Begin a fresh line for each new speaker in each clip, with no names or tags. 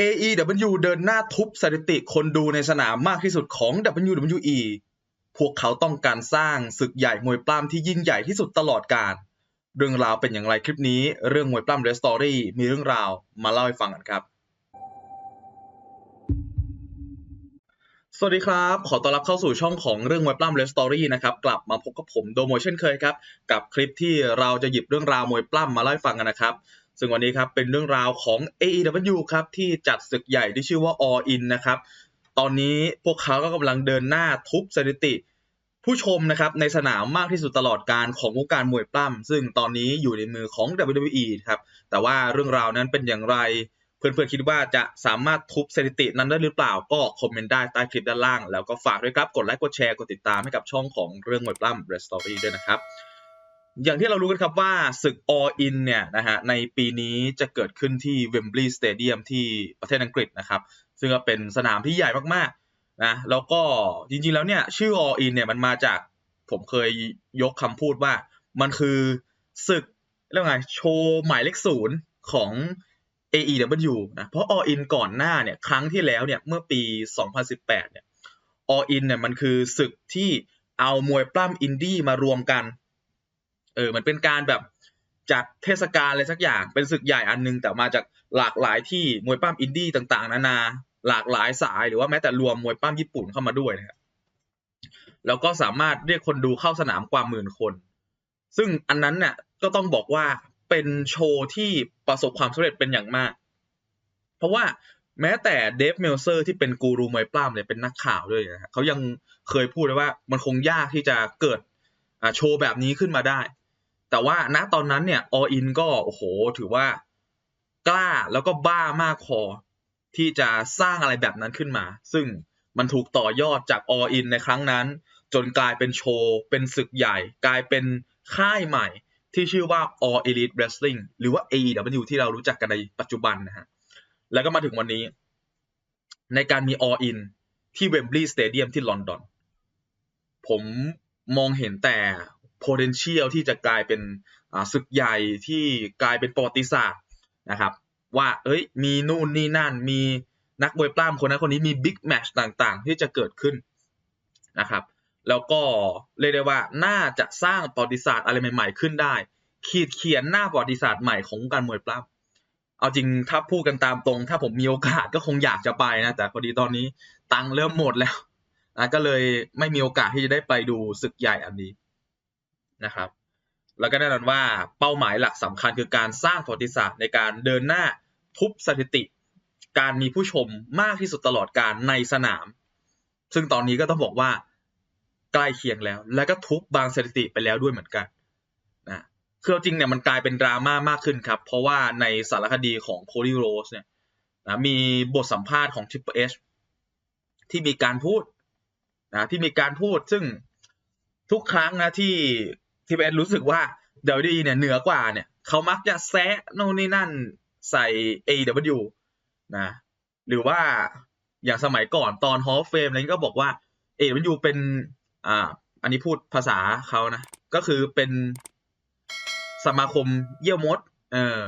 AEW เดินหน้าทุบสถิติคนดูในสนามมากที่สุดของ WWE พวกเขาต้องการสร้างศึกใหญ่มวยปล้ำที่ยิ่งใหญ่ที่สุดตลอดกาล เรื่องราวเป็นอย่างไรคลิปนี้ เรื่องมวยปล้ำเรสตอรี่มีเรื่องราวมาเล่าให้ฟังกันครับ สวัสดีครับ ขอต้อนรับเข้าสู่ช่องของเรื่องมวยปล้ำเรสตอรี่นะครับ กลับมาพบกับผมโดโมเช่นเคยครับ กับคลิปที่เราจะหยิบเรื่องราวมวยปล้ำมาเล่าให้ฟังกันนะครับ ซึ่งวันนี้ครับเป็นเรื่องราวของ AEW ครับที่จัดศึกใหญ่ที่ชื่อว่า All In นะครับ ตอนนี้พวกเขาก็กำลังเดินหน้าทุบสถิติ ผู้ชมนะครับในสนามมากที่สุดตลอดการของวงการมวยปล้ำซึ่งตอนนี้อยู่ในมือของ WWE ครับแต่ว่าเรื่องราวนั้นเป็นอย่างไร เพื่อนๆคิดว่าจะสามารถทุบสถิตินั้นได้หรือเปล่าก็คอมเมนต์ได้ใต้คลิปด้านล่าง แล้วก็ฝากด้วยครับกดไลค์กดแชร์กดติดตามให้กับช่องของเรื่องมวยปล้ำ r e Story ด้วยนะครับ อย่างที่เรารู้กันครับว่าศึก All In เนี่ยนะฮะในปีนี้จะเกิดขึ้นที่ Wembley Stadium ที่ประเทศอังกฤษนะครับ ซึ่งก็เป็นสนามที่ใหญ่มากๆนะแล้วก็จริงๆแล้วเนี่ยชื่อ All In เนี่ยมันมาจากผมเคยยกคำพูดว่ามันคือศึกเรียกไงโชว์หมายเลขศูนย์ของ AEW นะเพราะ All In ก่อนหน้าเนี่ยครั้งที่แล้วเนี่ยเมื่อปี 2018 เนี่ย All In เนี่ยมันคือศึกที่เอามวยปล้ำอินดี้มารวมกัน เออมันเป็นการแบบจัดเทศกาลอะไรสักอย่างเป็นศึกใหญ่อันนึง แต่มาจากหลากหลายที่มวยปล้ำอินดี้ต่าง ๆ นานา หลากหลายสายหรือว่าแม้แต่รวมมวยปล้ำญี่ปุ่นเข้ามาด้วยนะครับแล้วก็สามารถเรียกคนดูเข้าสนามกว่าหมื่นคน ซึ่งอันนั้นเนี่ยก็ต้องบอกว่าเป็นโชว์ที่ประสบความสำเร็จเป็นอย่างมาก เพราะว่าแม้แต่เดฟเมลเซอร์ที่เป็นกูรูมวยปล้ำเนี่ยเป็นนักข่าวด้วยนะฮะเขายังเคยพูดเลยว่ามันคงยากที่จะเกิดโชว์แบบนี้ขึ้นมาได้ แต่ว่าณตอนนั้นเนี่ยออินก็โอ้โหถือว่ากล้าแล้วก็บ้ามากพอที่จะสร้างอะไรแบบนั้นขึ้นมา ซึ่งมันถูกต่อยอดจากออินในครั้งนั้น จนกลายเป็นโชว์ เป็นศึกใหญ่ กลายเป็นค่ายใหม่ที่ชื่อว่า All Elite Wrestling หรือว่า AEW ที่เรารู้จักกันในปัจจุบันนะฮะ แล้วก็มาถึงวันนี้ ในการมี All In ที่ Wembley Stadium ที่ลอนดอน ผมมองเห็นแต่ potential ที่จะกลายเป็นศึกใหญ่ที่กลายเป็นประวัติศาสตร์นะครับ ว่าเอ้ยมีนู่นนี่นั่นมีนักมวยปล้ำคนนั้นคนนี้มีบิ๊กแมชต่างๆ ที่จะเกิดขึ้นนะครับ แล้วก็เรียกได้ว่าน่าจะสร้างประวัติศาสตร์อะไรใหม่ ๆ ขึ้นได้ ขีดเขียนหน้าประวัติศาสตร์ใหม่ของการมวยปล้ำเอาจริงถ้าพูดกันตามตรง ถ้าผมมีโอกาสก็คงอยากจะไปนะแต่พอดีตอนนี้ตังค์เริ่มหมดแล้วนะก็เลยไม่มีโอกาสที่จะได้ไปดูศึกใหญ่อันนี้ นะครับ แล้วก็แน่นอนว่าเป้าหมายหลักสำคัญคือการสร้างประวัติศาสตร์ในการเดินหน้าทุบสถิติ การมีผู้ชมมากที่สุดตลอดการในสนาม ซึ่งตอนนี้ก็ต้องบอกว่าใกล้เคียงแล้ว และก็ทุบบางสถิติไปแล้วด้วยเหมือนกันนะคือจริงเนี่ยมันกลายเป็นดราม่ามากขึ้นครับ เพราะว่าในสารคดีของโคลีโรสเนี่ยนะมีบทสัมภาษณ์ของ Triple H ที่มีการพูดนะที่มีการพูดซึ่งทุกครั้งนะที่ Triple H รู้สึกว่า WWE เนี่ยเหนือกว่าเนี่ยเขามักจะแซะโน่นนี่นั่นใส่ AW นะหรือว่าอย่างสมัยก่อนตอน Hall of Fame อะไรนี้ก็บอกว่า AW เป็นอ่าอันนี้พูดภาษาเขานะ ก็คือเป็นสมาคมเยี่ยมด เออ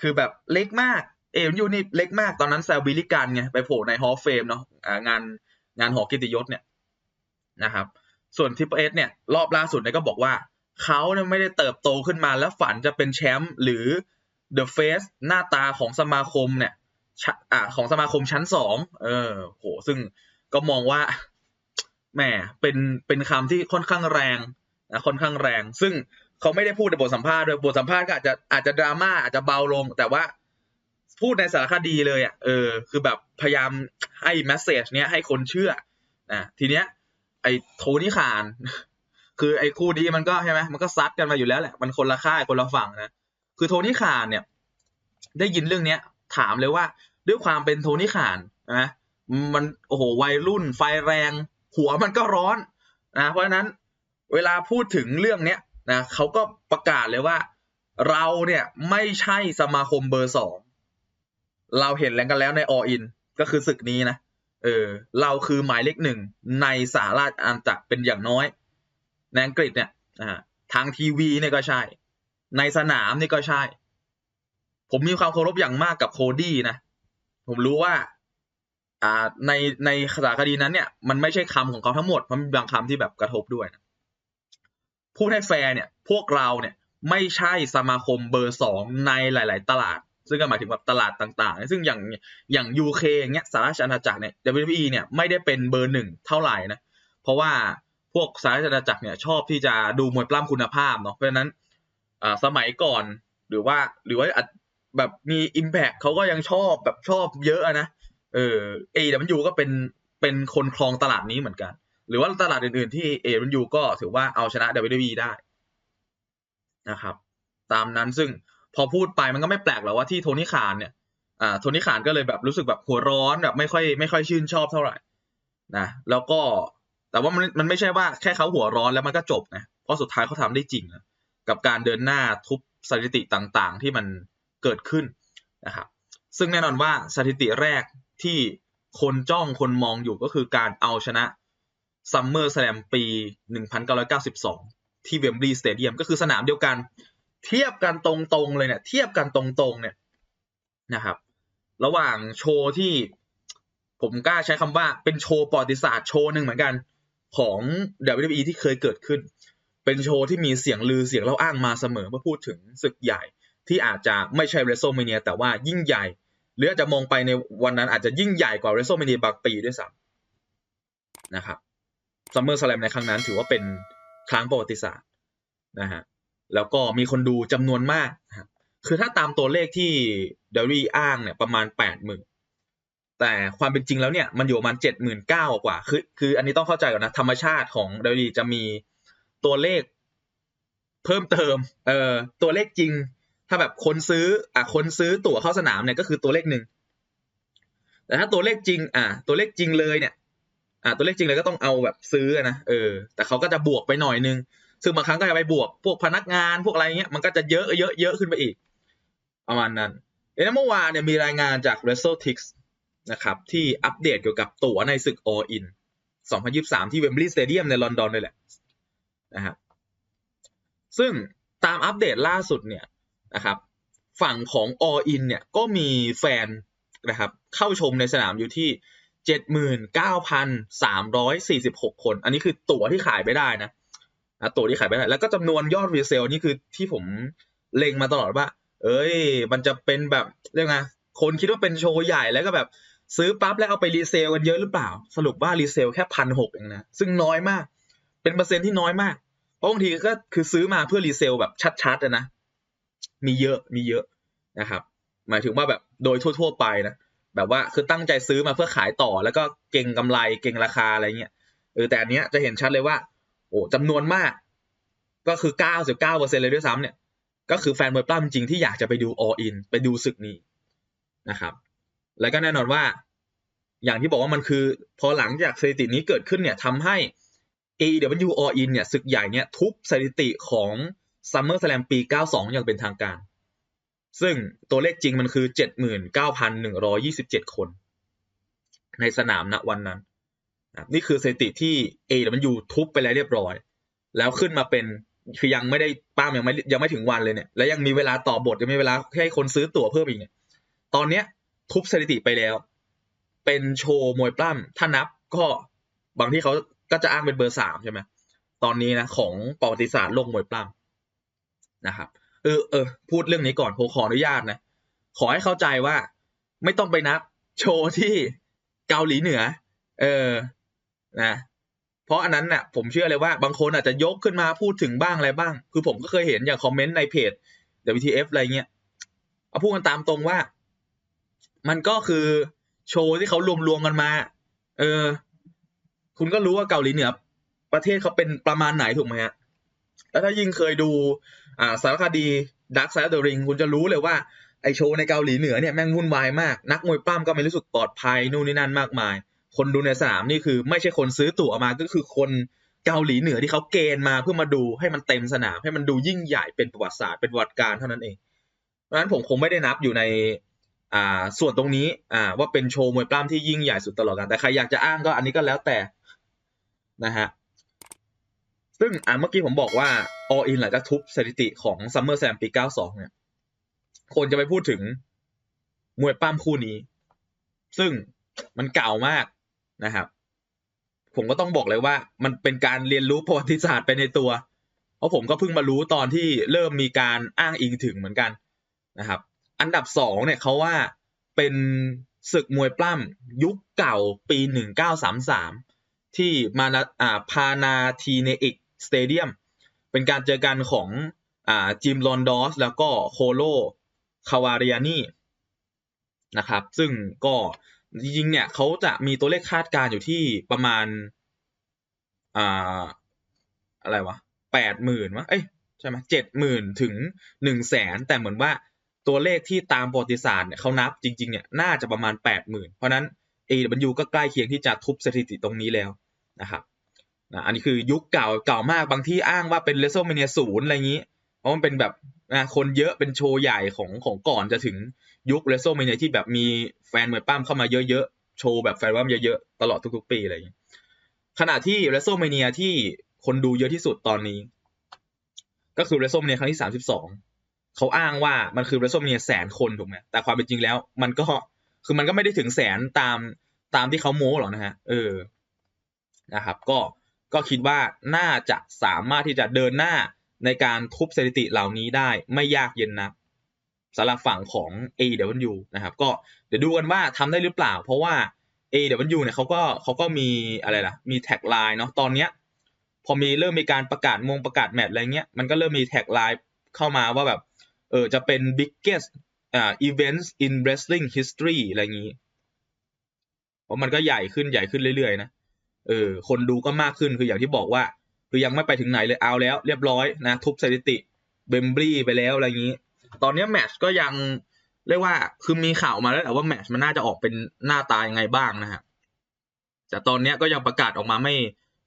คือแบบเล็กมาก เอ็มยูนี่เล็กมากตอนนั้นแซลบิลิกันไงไปโผล่ในฮอลเฟมเนาะงานงานหอกิติยศเนี่ยนะครับ ส่วนทิปเอสเนี่ยรอบล่าสุดเนี่ยก็บอกว่าเขาเนี่ยไม่ได้เติบโตขึ้นมาแล้วฝันจะเป็นแชมป์หรือเดอะเฟสหน้าตาของสมาคมเนี่ยอ่าของสมาคมชั้นสองเออโหซึ่งก็มองว่าแหมเป็นเป็นคำที่ค่อนข้างแรงนะค่อนข้างแรง ซึ่งเขาไม่ได้พูดในบทสัมภาษณ์ด้วยบทสัมภาษณ์ก็อาจจะอาจจะดราม่าอาจจะเบาลง แต่ว่าพูดในสารคดีเลยอะเออ คือแบบพยายามให้แมสเซจเนี้ยให้คนเชื่อนะทีเนี้ย ไอ้โทนี่ขาน คือไอ้คู่นี้มันก็ใช่ไหมมันก็ซัดกันมาอยู่แล้วแหละ มันคนละค่ายคนละฝั่งนะ คือโทนี่ขานเนี่ย ได้ยินเรื่องเนี้ย ถามเลยว่าด้วยความเป็นโทนี่ขานนะมันโอ้โหวัยรุ่นไฟแรง หัวมันก็ร้อนนะเพราะฉะนั้นเวลาพูดถึงเรื่องเนี้ยนะเขาก็ประกาศเลยว่า เราเนี่ยไม่ใช่สมาคมเบอร์สองเราเห็นแล้วกันแล้วในออินก็คือศึกนี้นะ เออเราคือหมายเลขหนึ่งในสหราชอาณาจักรเป็นอย่างน้อยในอังกฤษเนี่ยอ่าทางทีวีเนี่ยก็ใช่ ในสนามนี่ก็ใช่ ผมมีความเคารพอย่างมากกับโคดี้นะ ผมรู้ว่า อ่าในในสารคดีนั้นเนี่ย มันไม่ใช่คำของเขาทั้งหมดมันมีบางคำที่แบบกระทบด้วยนะพูดให้แฟร์เนี่ย พวกเราเนี่ย ไม่ใช่สมาคมเบอร์สองในหลาย ๆ ตลาด ซึ่งก็หมายถึงแบบตลาดต่างๆ ซึ่งอย่างอย่าง UK อย่างเงี้ยสหราชอาณาจักรเนี่ย WWE เนี่ยไม่ได้เป็นเบอร์หนึ่งเท่าไหร่นะ เพราะว่าพวกสหราชอาณาจักรเนี่ยชอบที่จะดูมวยปล้ำคุณภาพเนาะเพราะฉะนั้นอ่าสมัยก่อนหรือว่าหรือว่าแบบมี Impact เขาก็ยังชอบแบบชอบเยอะอะนะเออ AW ก็เป็นเป็นคนครองตลาดนี้เหมือนกัน หรือว่าตลาดอื่นๆที่ AW ก็ถือว่าเอาชนะ WWE ได้นะครับ ตามนั้นซึ่ง อพูดไปมันก็ไม่แปลกหรอกว่าที่โทนี่ขานเนี่ยอ่าโทนี่ขานก็เลยแบบรู้สึกแบบหัวร้อนแบบไม่ค่อยไม่ค่อยชื่นชอบเท่าไหร่นะแล้วก็แต่ว่ามันมันไม่ใช่ว่าแค่เขาหัวร้อนแล้วมันก็จบนะเพราะสุดท้ายเขาทำได้จริงนะกับการเดินหน้าทุบสถิติต่างๆ ที่มันเกิดขึ้นนะครับซึ่งแน่นอนว่าสถิติแรกที่คนจ้องคนมองอยู่ก็คือการเอาชนะซัมเมอร์แสลมปี 1992 ที่เวมบลีย์สเตเดียมก็คือสนามเดียวกัน เทียบกันตรงๆเลยเนี่ย เทียบกันตรงๆเนี่ยนะครับ ระหว่างโชว์ที่ผมกล้าใช้คำว่าเป็นโชว์ประวัติศาสตร์โชว์หนึ่งเหมือนกันของ WWE ที่เคยเกิดขึ้น เป็นโชว์ที่มีเสียงลือเสียงเล่าอ้างมาเสมอเมื่อพูดถึงศึกใหญ่ที่อาจจะไม่ใช่ WrestleMania แต่ว่ายิ่งใหญ่ หรืออาจจะมองไปในวันนั้นอาจจะยิ่งใหญ่กว่า WrestleMania บางปีด้วยซ้ำนะครับ SummerSlam ในครั้งนั้นถือว่าเป็นครั้งประวัติศาสตร์นะฮะ แล้วก็มีคนดูจำนวนมากครับคือถ้าตามตัวเลขที่เดลี่อ้างเนี่ยประมาณแปดหมื่นแต่ความเป็นจริงแล้วเนี่ยมันอยู่ประมาณเจ็ดหมื่นเก้ากว่าคือคืออันนี้ต้องเข้าใจก่อนนะ ธรรมชาติของเดลี่จะมีตัวเลขเพิ่มเติมเอ่อตัวเลขจริง ถ้าแบบคนซื้ออะคนซื้อตั๋วเข้าสนามเนี่ยก็คือตัวเลขหนึ่งแต่ถ้าตัวเลขจริง อะตัวเลขจริงเลยเนี่ย อะตัวเลขจริงเลยก็ต้องเอาแบบซื้อนะเออ แต่เขาก็จะบวกไปหน่อยนึง ซึ่งบางครั้งก็จะไปบวกพวกพนักงานพวกอะไรเงี้ยมันก็จะเยอะเยอะเยอะขึ้นไปอีก ประมาณนั้นเอ้เมื่อวานเนี่ยมีรายงานจาก w r e s t l e t i x นะครับ ที่อัปเดตเกี่ยวกับตั๋วในศึก All In 2023 ที่ Wembley Stadium ในลอนดอนเลยแหละนะครับซึ่งตามอัปเดตล่าสุดเนี่ยนะครับ ฝั่งของ All In เนี่ยก็มีแฟนนะครับเข้าชมในสนามอยู่ที่ 79,346 คน อันนี้คือตั๋วที่ขายไปได้นะ นะตัวที่ขายไปได้แล้วก็จำนวนยอดรีเซลนี่คือที่ผมเล็งมาตลอดว่า เอ้ย มันจะเป็นแบบเรียกไงคนคิดว่าเป็นโชว์ใหญ่แล้วก็แบบซื้อปั๊บแล้วเอาไปรีเซลกันเยอะหรือเปล่า สรุปว่ารีเซลแค่พันหกเองนะ ซึ่งน้อยมาก เป็นเปอร์เซ็นที่น้อยมากเพราะบางทีก็คือซื้อมาเพื่อรีเซลแบบชัดๆนะ มีเยอะมีเยอะนะครับ หมายถึงว่าแบบโดยทั่ว ๆ ไปนะแบบว่าคือตั้งใจซื้อมาเพื่อขายต่อแล้วก็เก่งกำไรเก่งราคาอะไรเงี้ยเออแต่อันเนี้ยจะเห็นชัดเลยว่า โอ้จำนวนมาก ก็คือเก้าสิบเก้าเปอร์เซ็นเลยด้วยซ้ำเนี่ย ก็คือแฟนมวยปล้ำจริงที่อยากจะไปดู all in ไปดูศึกนี้นะครับ แล้วก็แน่นอนว่า อย่างที่บอกว่ามันคือ พอหลังจากสถิตินี้เกิดขึ้นเนี่ยทำให้ AEW All In เนี่ยศึกใหญ่เนี่ยทุบสถิติของ SummerSlam ปี 92 อย่างเป็นทางการ ซึ่งตัวเลขจริงมันคือ 79,127 คน ในสนามณวันนั้น นี่คือสถิติที่ AW ทุบไปแล้วเรียบร้อย แล้วขึ้นมาเป็นคือยังไม่ได้ป้ามยังไม่ยังไม่ถึงวันเลยเนี่ย แล้วยังมีเวลาต่อบทยังมีเวลาให้คนซื้อตั๋วเพิ่มอีกเนี่ย ตอนเนี้ยทุบสถิติไปแล้ว เป็นโชว์มวยปล้ำถ้านับก็บางที่เขาก็จะอ้างเป็นเบอร์สามใช่ไหมตอนนี้นะของประวัติศาสตร์โลกมวยปล้ำนะครับเออเออพูดเรื่องนี้ก่อนผมขออนุญาตนะ ขอให้เข้าใจว่าไม่ต้องไปนับโชว์ที่เกาหลีเหนือ เออ นะเพราะอันนั้นน่ะผมเชื่อเลยว่าบางคนอาจจะยกขึ้นมาพูดถึงบ้างอะไรบ้าง คือผมก็เคยเห็นอย่างคอมเมนต์ในเพจ WTF อะไรเงี้ยเอาพูดกันตามตรงว่า มันก็คือโชว์ที่เขารวมๆกันมา เออ คุณก็รู้ว่าเกาหลีเหนือประเทศเขาเป็นประมาณไหนถูกไหมฮะแล้วถ้ายิ่งเคยดูอ่าสารคดี Dark Side of the Ring คุณจะรู้เลยว่าไอโชว์ในเกาหลีเหนือเนี่ยแม่งวุ่นวายมาก นักมวยปล้ำก็ไม่รู้สึกปลอดภัยนู่นนี่นั่นมากมาย คนดูในสนามนี่คือ ไม่ใช่คนซื้อตั๋วมาก็คือคนเกาหลีเหนือที่เขาเกณฑ์มาเพื่อมาดูให้มันเต็มสนาม ให้มันดูยิ่งใหญ่เป็นประวัติศาสตร์เป็นประวัติการเท่านั้นเองเพราะฉะนั้นผมคงไม่ได้นับอยู่ในอ่าส่วนตรงนี้อ่าว่าเป็นโชว์มวยปล้ำที่ยิ่งใหญ่สุดตลอดกาลแต่ใครอยากจะอ้างก็อันนี้ก็แล้วแต่นะฮะซึ่งอ่าเมื่อกี้ผมบอกว่า All In หลังจากทุบสถิติของ SummerSlam ปี 92 เนี่ย คนจะไปพูดถึงมวยปล้ำคู่นี้ ซึ่งมันเก่ามาก นะครับ ผมก็ต้องบอกเลยว่า มันเป็นการเรียนรู้ประวัติศาสตร์ไปในตัว เพราะผมก็เพิ่งมารู้ตอนที่เริ่มมีการอ้างอิงถึงเหมือนกันนะครับ อันดับสองเนี่ยเขาว่าเป็นศึกมวยปล้ำยุคเก่าปีหนึ่งเก้าสามสามที่มานาอ่าพานาทีเนอิกสเตเดียมเป็นการเจอกันของอ่าจิมลอนดอส แล้วก็โคโลคาวาเรียนีนะครับ ซึ่งก็ จริงๆเนี่ยเขาจะมีตัวเลขคาดการณ์อยู่ที่ประมาณอ่าอะไรวะแปดหมื่นวะเอ้ยใช่ไหมเจ็ดหมื่นถึงหนึ่งแสนแต่เหมือนว่าตัวเลขที่ตามประวัติศาสตร์เนี่ยเขานับจริงๆเนี่ยน่าจะประมาณแปดหมื่นเพราะนั้น AW ก็ใกล้เคียงที่จะทุบสถิติตรงนี้แล้วนะครับนะอันนี้คือยุคเก่าเก่ามากบางที่อ้างว่าเป็น WrestleMania ศูนย์อะไรอย่างนี้ เพราะมันเป็นแบบนะคนเยอะเป็นโชว์ใหญ่ของของก่อนจะถึง ยุค WrestleMania ที่แบบมีแฟนมวยปั้มเข้ามาเยอะๆ โชว์แบบแฟนวยปั้มเยอะๆ ตลอดทุกๆ ปีอะไรอย่างนี้ขณะที่ WrestleMania ที่คนดูเยอะที่สุดตอนนี้ ก็คือ WrestleMania ครั้งที่32เขาอ้างว่ามันคือ WrestleMania แสนคนถูกไหมแต่ความเป็นจริงแล้ว มันก็คือมันก็ไม่ได้ถึงแสนตามตามที่เขาโม้หรอกนะฮะ เออนะครับ ก็ก็คิดว่าน่าจะสามารถที่จะเดินหน้าในการทุบสถิติเหล่านี้ได้ไม่ยากเย็นนะ สำหรับฝั่งของ AW นะครับ ก็เดี๋ยวดูกันว่าทำได้หรือเปล่า เพราะว่า AW เนี่ยเขาก็เขาก็มีอะไรล่ะ มีแท็กไลน์เนาะตอนเนี้ยพอมีเริ่มมีการประกาศมงประกาศแมตช์อะไรเงี้ยมันก็เริ่มมีแท็กไลน์เข้ามาว่าแบบเออจะเป็น biggest อ่า events in wrestling history อะไรอย่างนี้เพราะมันก็ใหญ่ขึ้นใหญ่ขึ้นเรื่อยๆนะเออคนดูก็มากขึ้นคืออย่างที่บอกว่า คือยังไม่ไปถึงไหนเลยเอาแล้ว เรียบร้อยนะทุบสถิติเบมบรีไปแล้วอะไรอย่างนี้ ตอนนี้แมชก็ยังเรียกว่าคือมีข่าวมาแล้วแหละว่าแมชมันน่าจะออกเป็นหน้าตายังไงบ้างนะฮะแต่ตอนนี้ก็ยังประกาศออกมาไม่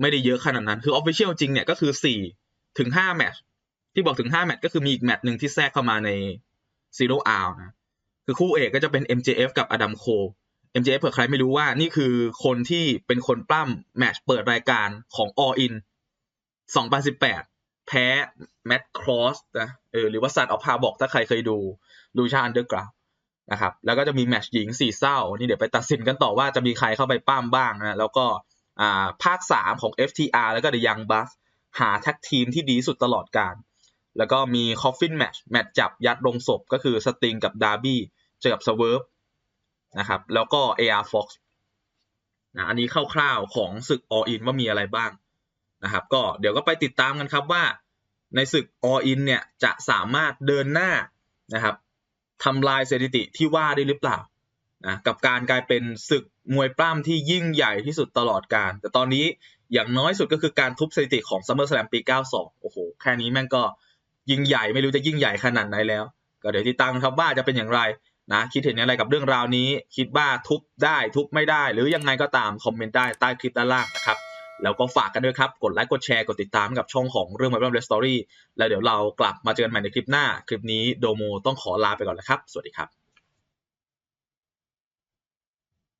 ไม่ได้เยอะขนาดนั้นคือออฟฟิเชียลจริงเนี่ยก็คือสี่ถึงห้าแมชที่บอกถึงห้าแมตช์ก็คือมีอีกแมตช์หนึ่งที่แทรกเข้ามาในซีโร่อานะคือคู่เอกก็จะเป็น MJF กับอดัมโค MJF เผื่อใครไม่รู้ว่านี่คือคนที่เป็นคนปล้ำแมตช์เปิดรายการของ All In 2018 แพ้แมตต์ครอสนะเออหรือว่าสัตว์ออกพาบอกถ้าใครเคยดูดูชาอันเดอร์กราวนะครับแล้วก็จะมีแมตช์หญิงสี่เศร้า นี่เดี๋ยวไปตัดสินกันต่อว่าจะมีใครเข้าไปป้ามบ้างนะแล้วก็อ่าภาค 3 ของ FTR แล้วก็ The Young Bucks หาแท็กทีมที่ดีสุดตลอดการ แล้วก็มีคอฟฟินแมตช์แมตช์จับยัดลงศพก็คือสติงกับดาร์บี้เจอกับสเวิร์ฟนะครับแล้วก็ AR Fox นะอันนี้คร่าวๆของศึก All In ว่ามีอะไรบ้าง นะครับ ก็เดี๋ยวก็ไปติดตามกันครับว่า ในศึก All In เนี่ยจะสามารถเดินหน้านะครับทำลายสถิติที่ว่าได้หรือเปล่านะกับการกลายเป็นศึกมวยปล้ำที่ยิ่งใหญ่ที่สุดตลอดการ แต่ตอนนี้อย่างน้อยสุดก็คือการทุบสถิติของ SummerSlam ปี 92 โอ้โห แค่นี้แม่งก็ยิ่งใหญ่ไม่รู้จะยิ่งใหญ่ขนาดไหนแล้ว ก็เดี๋ยวติดตามครับว่าจะเป็นอย่างไรนะคิดเห็นอย่างไรกับเรื่องราวนี้ คิดว่าทุบได้ทุบไม่ได้ หรือยังไงก็ตามคอมเมนต์ได้ใต้คลิปด้านล่างนะครับ แล้วก็ฝากกันด้วยครับ กดไลค์ กดแชร์ กดติดตามกับช่องของเรื่องมาเรื่องเรสตอรี่แล้วเดี๋ยวเรากลับมาเจอกันใหม่ในคลิปหน้า คลิปนี้โดโมต้องขอลาไปก่อนแล้วครับ สวัสดีครับ